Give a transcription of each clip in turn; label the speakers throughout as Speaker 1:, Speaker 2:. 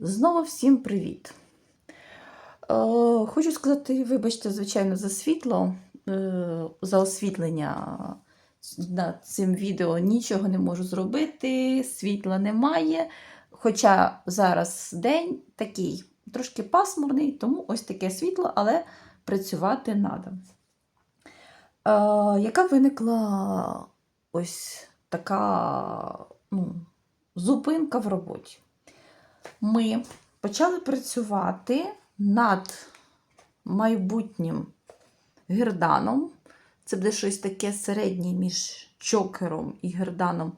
Speaker 1: Знову всім привіт! Е, хочу сказати, вибачте, звичайно, за світло, е, за освітлення над цим відео нічого не можу зробити, світла немає. Хоча зараз день такий трошки пасмурний, тому ось таке світло, але працювати треба. Яка виникла ось така ну, зупинка в роботі? Ми почали працювати над майбутнім герданом. Це буде щось таке середнє між чокером і герданом.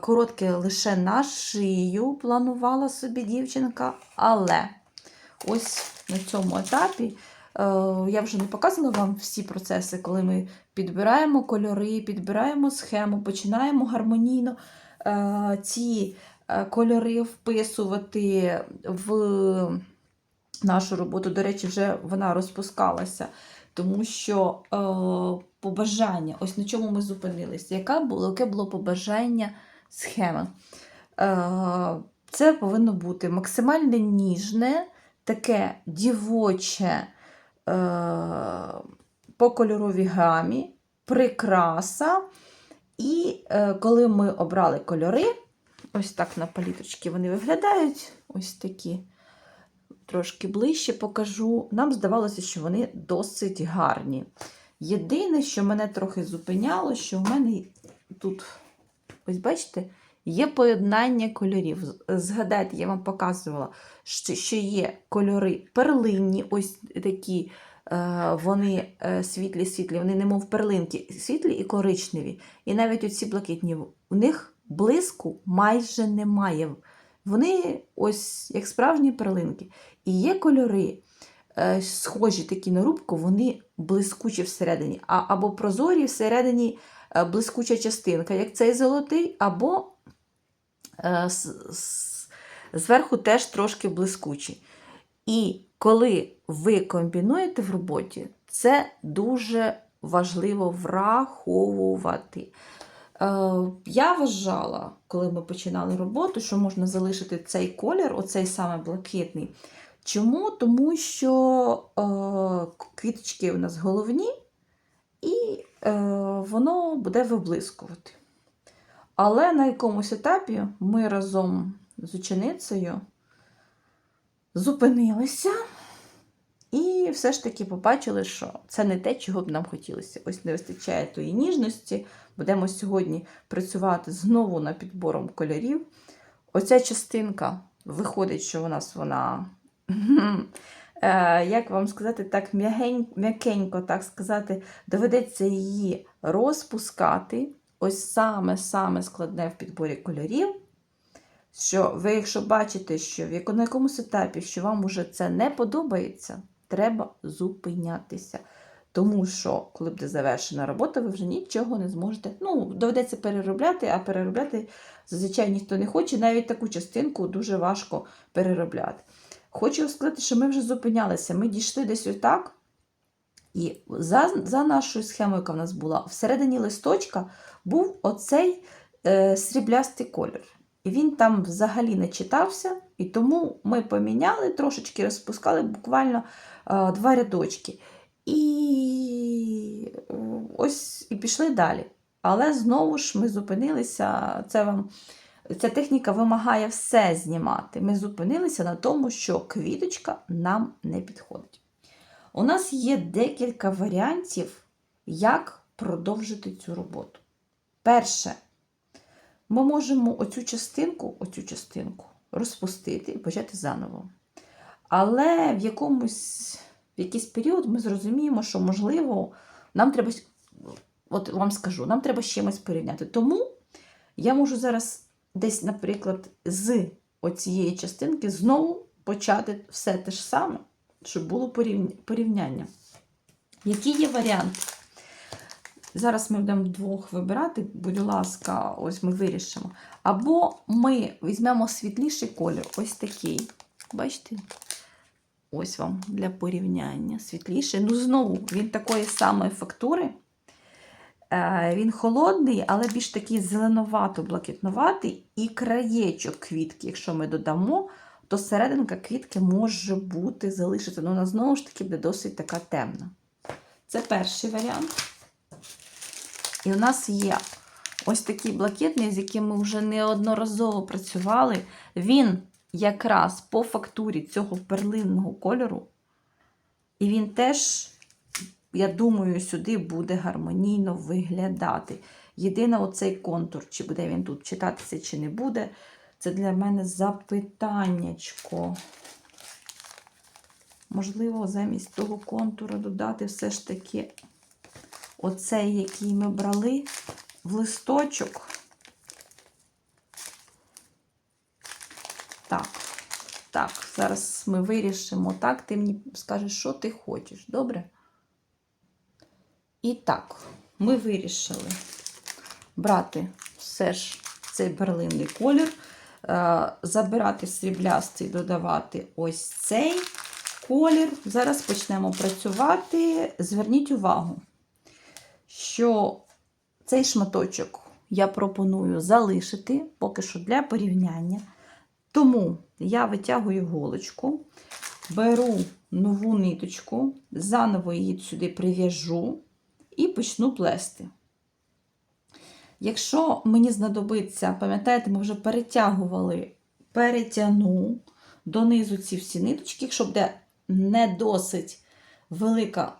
Speaker 1: Коротке лише на шию планувала собі дівчинка, але ось на цьому етапі е, я вже не показувала вам всі процеси, коли ми підбираємо кольори, підбираємо схему, починаємо гармонійно е, ці е, кольори вписувати в нашу роботу. До речі, вже вона розпускалася, тому що е, побажання, ось на чому ми зупинилися, яка було, яке було побажання схеми? Е, це повинно бути максимально ніжне, таке дівоче е, по кольоровій гамі, прикраса. І е, коли ми обрали кольори, ось так на палітрочки вони виглядають, ось такі трошки ближче покажу. Нам здавалося, що вони досить гарні. Єдине, що мене трохи зупиняло, що в мене тут, ось бачите, є поєднання кольорів. Згадайте, я вам показувала, що є кольори перлинні, ось такі. Вони світлі-світлі, вони немов перлинки, світлі і коричневі. І навіть оці блакитні, у них блиску майже немає. Вони ось як справжні перлинки. І є кольори, схожі такі на рубку, вони блискучі всередині, а, або прозорі всередині блискуча частинка, як цей золотий, або е, зверху теж трошки блискучі. І коли ви комбінуєте в роботі, це дуже важливо враховувати. Я вважала, коли ми починали роботу, що можна залишити цей колір, оцей саме блакитний. Чому? Тому що е, квіточки у нас головні, і е, воно буде виблискувати. Але на якомусь етапі ми разом з ученицею зупинилися і все ж таки побачили, що це не те, чого б нам хотілося. Ось не вистачає тої ніжності. Будемо сьогодні працювати знову над підбором кольорів. Оця частинка виходить, що у нас вона, як вам сказати, так м'якенько, так сказати, доведеться її розпускати. Ось саме-саме складне в підборі кольорів. Що ви, якщо бачите, що на якомусь етапі, що вам уже це не подобається, треба зупинятися. Тому що, коли буде завершена робота, ви вже нічого не зможете. Ну, доведеться переробляти, а переробляти зазвичай ніхто не хоче. Навіть таку частинку дуже важко переробляти. Хочу сказати, що ми вже зупинялися. Ми дійшли десь отак. І за за нашою схемою, яка в нас була, всередині листочка був оцей е, сріблястий колір. І він там взагалі не читався, і тому ми поміняли, трошечки розпускали буквально е, два рядочки. І ось і пішли далі. Але знову ж ми зупинилися. Це вам, Ця техніка вимагає все знімати. Ми зупинилися на тому, що квіточка нам не підходить. У нас є декілька варіантів, як продовжити цю роботу. Перше, ми можемо оцю частинку, оцю частинку розпустити і почати заново. Але в якомусь в якийсь період ми зрозуміємо, що, можливо, нам треба, от вам скажу, нам треба з чимось порівняти. Тому я можу зараз десь, наприклад, з оцієї частинки знову почати все те ж саме, щоб було порівняння. Які є варіанти? Зараз ми будемо двох вибирати, будь ласка, ось ми вирішимо. Або ми візьмемо світліший колір, ось такий. Бачите? Ось вам для порівняння. Світліший. Ну, знову, він такої самої фактури. Е, він холодний, але більш такий зеленовато-блакитноватий. І краєчок квітки, якщо ми додамо, то серединка квітки може бути залишиться. Ну, вона знову ж таки буде досить така темна. Це перший варіант. І у нас є ось такий блакитний, з яким ми вже неодноразово працювали. Він якраз по фактурі цього перлинного кольору. І він теж, я думаю, сюди буде гармонійно виглядати. Єдине, оцей контур, чи буде він тут читатися, чи не буде, це для мене запитаннячко. Можливо, замість того контура додати все ж таки оцей, який ми брали в листочок. Так, так, зараз ми вирішимо так. Ти мені скажеш, що ти хочеш, добре? І так, ми вирішили брати все ж цей берлинний колір, е, забирати сріблястий, додавати ось цей колір. Зараз почнемо працювати. Зверніть увагу, що цей шматочок я пропоную залишити поки що для порівняння. Тому я витягую голочку, беру нову ниточку, заново її сюди прив'яжу і почну плести. Якщо мені знадобиться, пам'ятаєте, ми вже перетягували, перетягну донизу ці всі ниточки, якщо буде не досить велика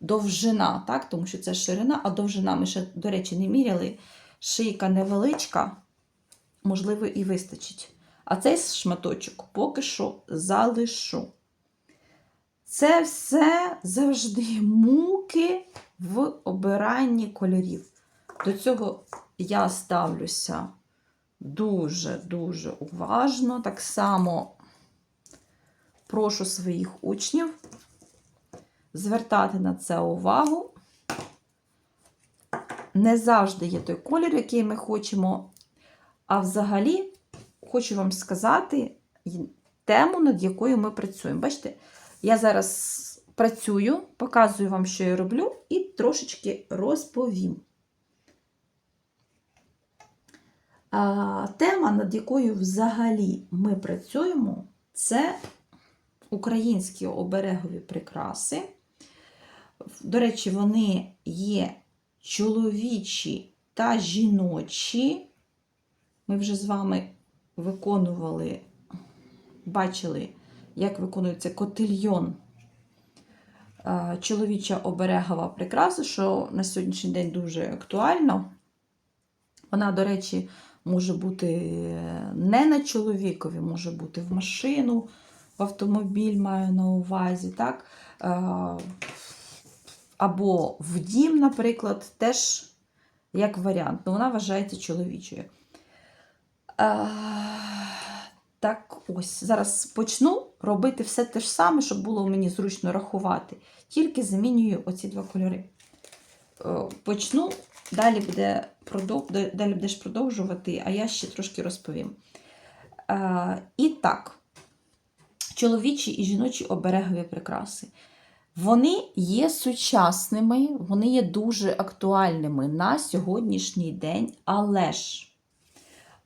Speaker 1: довжина, так? тому що це ширина, а довжина ми ще, до речі, не міряли. Шийка невеличка, можливо, і вистачить. А цей шматочок поки що залишу. Це все завжди муки в обиранні кольорів. До цього я ставлюся дуже-дуже уважно. Так само прошу своїх учнів звертати на це увагу. Не завжди є той колір, який ми хочемо. А взагалі, хочу вам сказати тему, над якою ми працюємо. Бачите, я зараз працюю, показую вам, що я роблю, і трошечки розповім. А, Тема, над якою взагалі ми працюємо, це українські оберегові прикраси. До речі, вони є чоловічі та жіночі. Ми вже з вами виконували, бачили, як виконується котильйон чоловіча оберегова прикраса, що на сьогоднішній день дуже актуально. Вона, до речі, може бути не на чоловікові, може бути в машину, в автомобіль маю на увазі. так? Або в дім, наприклад, теж як варіант. Ну, вона вважається чоловічою. Так, ось, зараз почну робити все те ж саме, щоб було мені зручно рахувати. Тільки замінюю оці два кольори. Почну, далі буде далі будеш продовжувати, а я ще трошки розповім. І так, чоловічі і жіночі оберегові прикраси. Вони є сучасними, вони є дуже актуальними на сьогоднішній день, але ж,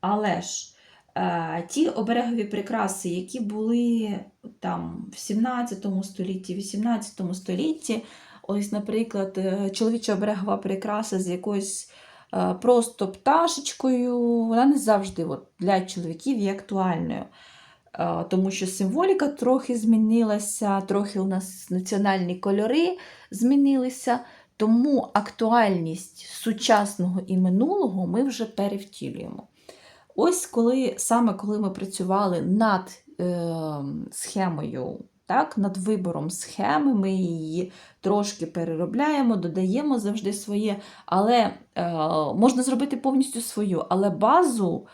Speaker 1: але ж. Е, ті оберегові прикраси, які були там в 17 столітті, 18 столітті, ось, наприклад, е, чоловіча оберегова прикраса з якоюсь е, просто пташечкою, вона не завжди от, для чоловіків є актуальною. Тому що символіка трохи змінилася, трохи у нас національні кольори змінилися, тому актуальність сучасного і минулого ми вже перевтілюємо. Ось коли саме коли ми працювали над е, схемою, так, над вибором схеми, ми її трошки переробляємо, додаємо завжди своє, але е, можна зробити повністю свою, але базу.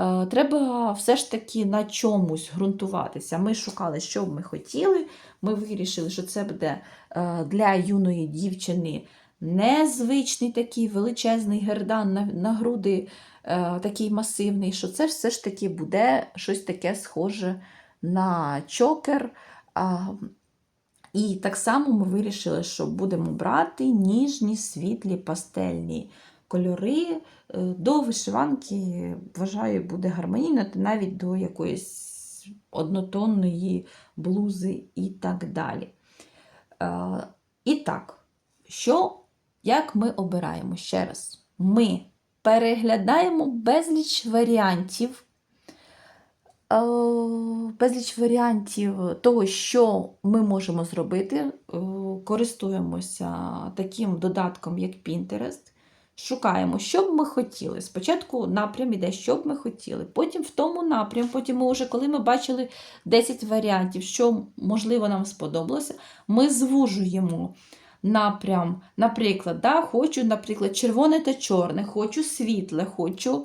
Speaker 1: Е, треба все ж таки на чомусь ґрунтуватися. Ми шукали, що б ми хотіли. Ми вирішили, що це буде е, для юної дівчини незвичний такий величезний гердан на, на груди Е, такий масивний, що це все ж таки буде щось таке схоже на чокер. І так само ми вирішили, що будемо брати ніжні, світлі, пастельні кольори. Е, до вишиванки, вважаю, буде гармонійно, навіть до якоїсь однотонної блузи і так далі. Е, і так, що, як ми обираємо ще раз? Ми переглядаємо безліч варіантів. е, Безліч варіантів того, що ми можемо зробити. Користуємося таким додатком, як Pinterest. Шукаємо, що б ми хотіли. Спочатку напрям іде, що б ми хотіли. Потім в тому напрям, потім ми вже, коли ми бачили 10 варіантів, що можливо нам сподобалося, ми звужуємо напрям. Наприклад, да, хочу, наприклад, червоне та чорне, хочу світле, хочу е,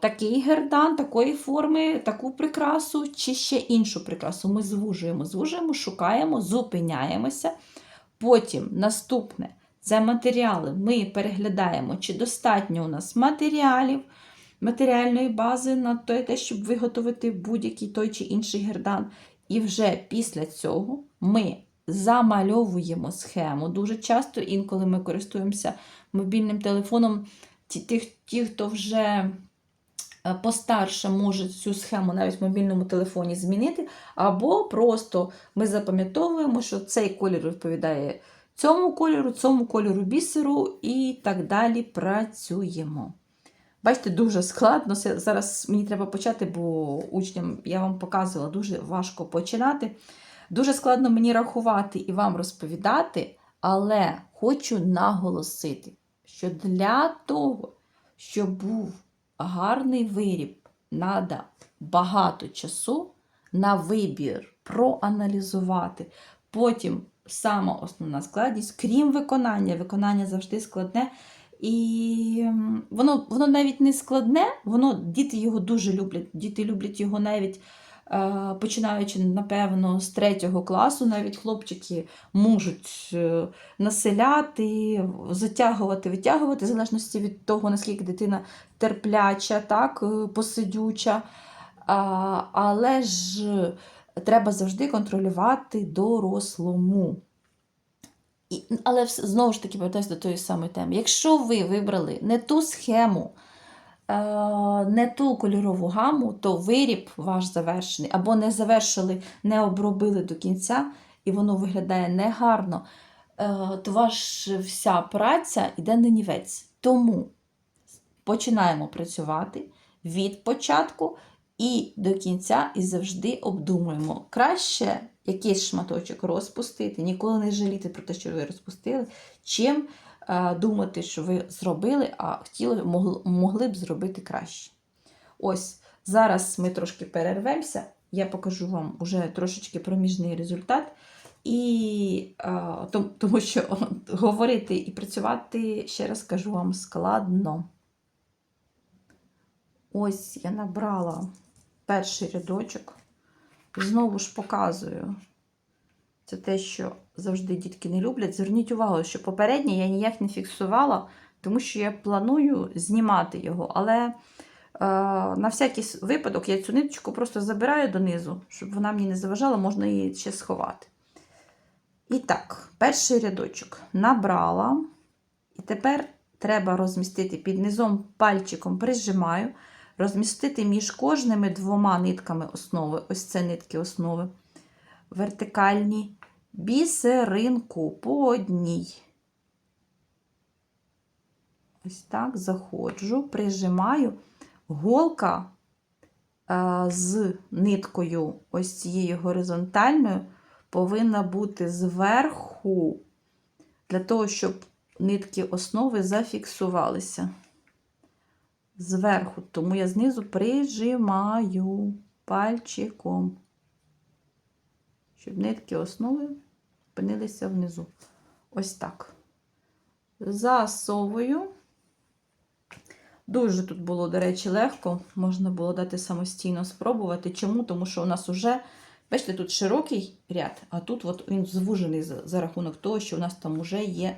Speaker 1: такий гердан, такої форми, таку прикрасу, чи ще іншу прикрасу. Ми звужуємо, звужуємо, шукаємо, зупиняємося. Потім наступне. Це матеріали. Ми переглядаємо, чи достатньо у нас матеріалів, матеріальної бази на те, щоб виготовити будь-який той чи інший гердан. І вже після цього ми замальовуємо схему. Дуже часто, інколи ми користуємося мобільним телефоном, ті, ті, хто вже е, постарше може цю схему навіть в мобільному телефоні змінити, або просто ми запам'ятовуємо, що цей колір відповідає цьому кольору, цьому кольору бісеру і так далі працюємо. Бачите, дуже складно. Зараз мені треба почати, бо учням я вам показувала, дуже важко починати. Дуже складно мені рахувати і вам розповідати, але хочу наголосити, що для того, щоб був гарний виріб, треба багато часу на вибір, проаналізувати. Потім сама основна складність, крім виконання. Виконання завжди складне. І воно, воно навіть не складне, воно діти його дуже люблять. Діти люблять його навіть е, починаючи, напевно, з третього класу, навіть хлопчики можуть е, населяти, затягувати, витягувати, в залежності від того, наскільки дитина терпляча, так, е, посидюча. А, але ж треба завжди контролювати дорослому. І, але знову ж таки повертаюся до тої самої теми. Якщо ви вибрали не ту схему, е, не ту кольорову гаму, то виріб ваш завершений, або не завершили, не обробили до кінця, і воно виглядає негарно, е, то ваша вся праця йде на нівець. Тому починаємо працювати від початку і до кінця, і завжди обдумуємо. Краще якийсь шматочок розпустити, ніколи не жаліти про те, що ви розпустили, чим е, думати, що ви зробили, а хотіли, могли, б зробити краще. Ось зараз ми трошки перервемося. Я покажу вам уже трошечки проміжний результат. І е, том- тому що говорити і працювати, ще раз кажу вам, складно. Ось я набрала перший рядочок. Знову ж показую. Це те, що завжди дітки не люблять. Зверніть увагу, що попереднє я ніяк не фіксувала, тому що я планую знімати його. Але е, на всякий випадок я цю ниточку просто забираю донизу, щоб вона мені не заважала, можна її ще сховати. І так, перший рядочок набрала. І тепер треба розмістити під низом пальчиком прижимаю, розмістити між кожними двома нитками основи, ось це нитки основи, вертикальні, бісеринку по одній. Ось так заходжу, прижимаю. Голка е, з ниткою, ось цією горизонтальною, повинна бути зверху, для того, щоб нитки основи зафіксувалися зверху, тому я знизу прижимаю пальчиком, щоб нитки основи опинилися внизу. Ось так. Засовую. Дуже тут було, до речі, легко. Можна було дати самостійно спробувати. Чому? Тому що у нас вже, бачите, тут широкий ряд, а тут от він звужений за, за рахунок того, що у нас там вже є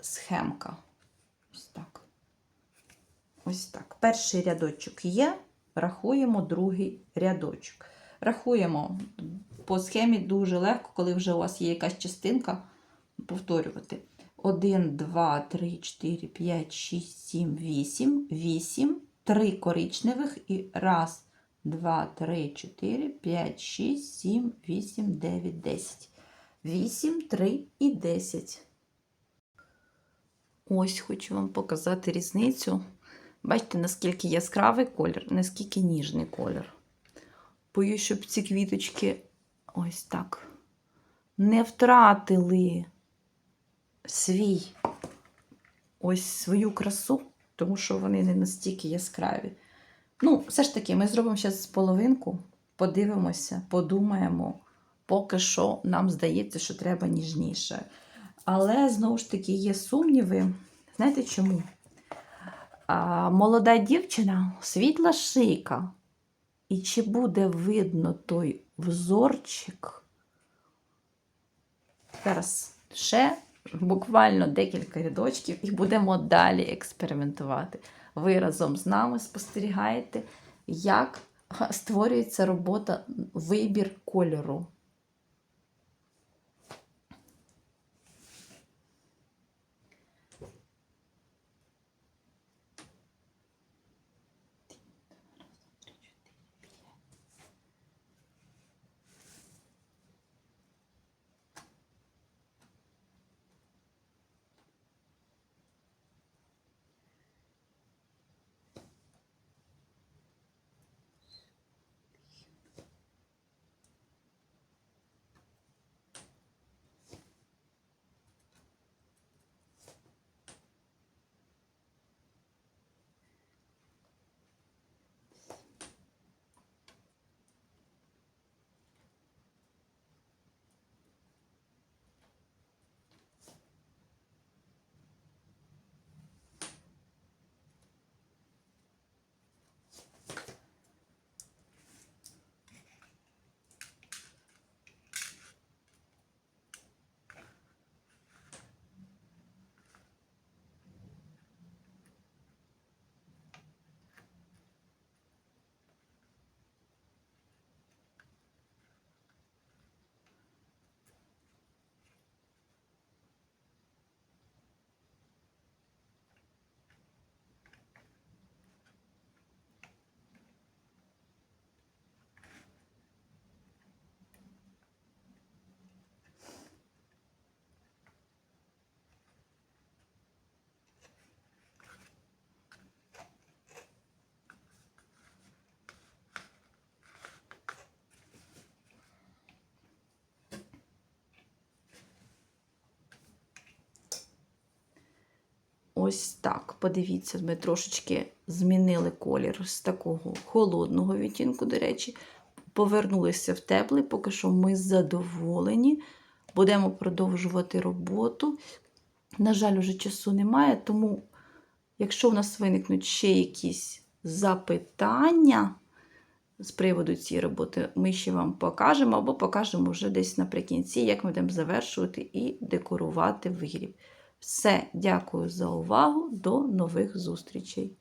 Speaker 1: схемка. Ось так. Перший рядочок є, рахуємо другий рядочок. Рахуємо по схемі дуже легко, коли вже у вас є якась частинка, повторювати. 1, 2, 3, 4, 5, 6, 7, 8. 8 три коричневих і раз, два, три, чотири, п'ять, шість, сім, вісім, дев'ять, десять. Вісім, три і десять. Ось хочу вам показати різницю. Бачите, наскільки яскравий колір, наскільки ніжний колір. Боюсь, щоб ці квіточки ось так не втратили свій ось свою красу, тому що вони не настільки яскраві. Ну, все ж таки, ми зробимо зараз половинку, подивимося, подумаємо. Поки що нам здається, що треба ніжніше. Але знову ж таки є сумніви. Знаєте чому? Молода дівчина, світла шийка. І чи буде видно той взорчик? Зараз ще буквально декілька рядочків і будемо далі експериментувати. Ви разом з нами спостерігаєте, як створюється робота, вибір кольору. Ось так. Подивіться, ми трошечки змінили колір з такого холодного відтінку, до речі, повернулися в теплий, поки що ми задоволені. Будемо продовжувати роботу. На жаль, уже часу немає, тому, якщо у нас виникнуть ще якісь запитання з приводу цієї роботи, ми ще вам покажемо або покажемо вже десь наприкінці, як ми будемо завершувати і декорувати виріб. Все, дякую за увагу. До нових зустрічей!